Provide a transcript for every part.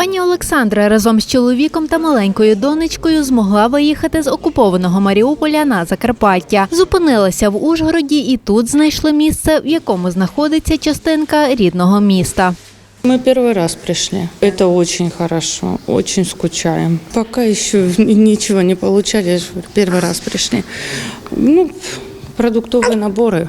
Пані Олександра разом з чоловіком та маленькою донечкою змогла виїхати з окупованого Маріуполя на Закарпаття. Зупинилася в Ужгороді і тут знайшли місце, в якому знаходиться частинка рідного міста. Мы первый раз пришли. Это очень хорошо, очень скучаем. Пока еще ничего не получали, первый раз пришли. Ну, продуктовые наборы,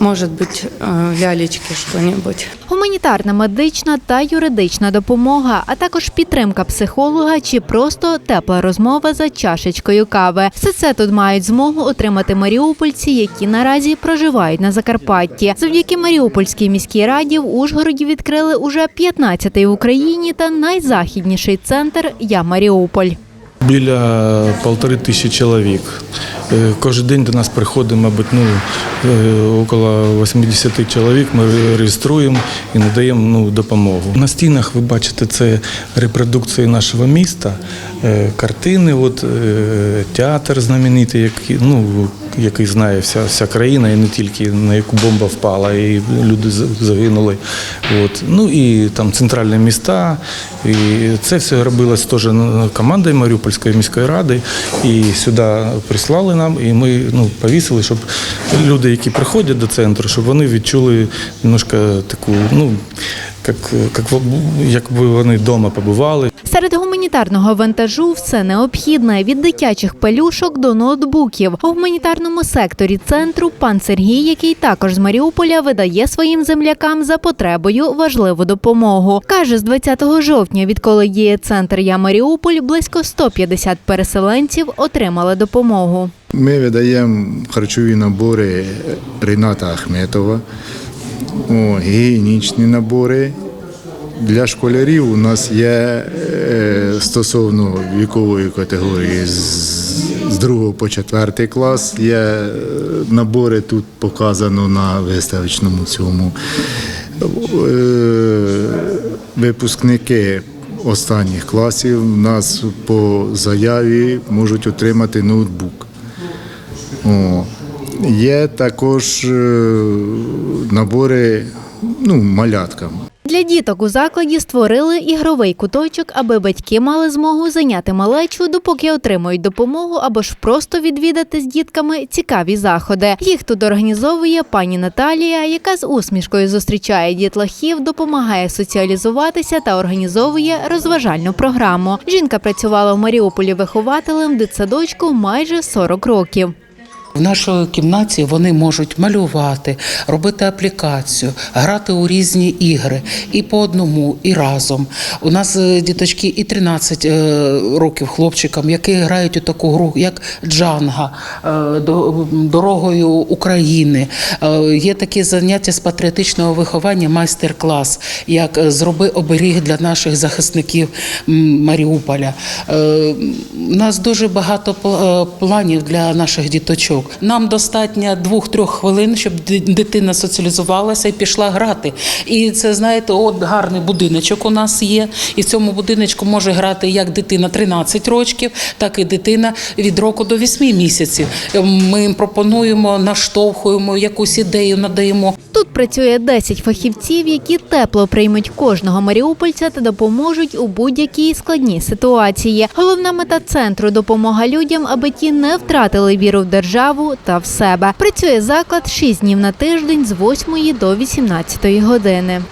может быть, э, лялечки, что-нибудь. Гуманітарна, медична та юридична допомога, а також підтримка психолога чи просто тепла розмова за чашечкою кави. Все це тут мають змогу отримати маріупольці, які наразі проживають на Закарпатті. Завдяки Маріупольській міській раді в Ужгороді відкрили уже 15-й в Україні та найзахідніший центр Я Маріуполь. Біля полтори тисячі чоловік. Е, Кожен день до нас приходить, мабуть, ну, е, около 80 чоловік. Ми реєструємо і надаємо ну, допомогу. На стінах ви бачите це репродукції нашого міста, е, картини, от, театр знаменитий, який, ну, який знає вся, вся країна, і не тільки на яку бомба впала, і люди загинули. От. Ну і там центральні міста. І це все робилось теж командою Маріупольської міської ради. І сюди прислали нам, і ми ну, повісили, щоб люди, які приходять до центру, щоб вони відчули немножко таку, ну, як, як, якби вони вдома побували. Серед гуманітарного вантажу все необхідне від дитячих пелюшок до ноутбуків. У гуманітарному секторі центру пан Сергій, який також з Маріуполя, видає своїм землякам за потребою важливу допомогу. Каже, з 20 жовтня, відколи діє центр Я Маріуполь, близько 150 переселенців отримали допомогу. Ми видаємо харчові набори Рената Ахметова, о, гігієнічні набори. Для школярів у нас є е, стосовно вікової категорії з, з 2 по 4 клас. Є е, набори тут показано на виставочному цьому. Е, Випускники останніх класів у нас по заяві можуть отримати ноутбук. Є також е, набори ну, маляткам. Для діток у закладі створили ігровий куточок, аби батьки мали змогу зайняти малечу, допоки отримують допомогу або ж просто відвідати з дітками цікаві заходи. Їх тут організовує пані Наталія, яка з усмішкою зустрічає дітлахів, допомагає соціалізуватися та організовує розважальну програму. Жінка працювала в Маріуполі вихователем дитсадочку майже 40 років. В нашій кімнаті вони можуть малювати, робити аплікацію, грати у різні ігри і по одному, і разом. У нас е, діточки і 13 е, років хлопчикам, які грають у таку гру, як Джанга е, дорогою України. Є такі заняття з патріотичного виховання, майстер-клас, як зроби оберіг для наших захисників Маріуполя. У нас дуже багато планів для наших діточок. Нам достатньо двох-трьох хвилин, щоб дитина соціалізувалася і пішла грати. І це знаєте, от гарний будиночок у нас є. І в цьому будиночку може грати як дитина 13 років, так і дитина від року до 8 місяців. Ми їм пропонуємо, наштовхуємо якусь ідею, надаємо. Тут працює 10 фахівців, які тепло приймуть кожного маріупольця та допоможуть у будь-якій складній ситуації. Головна мета центру допомога людям, аби ті не втратили віру в державу та в себе. Працює заклад 6 днів на тиждень з 8 до 18 години.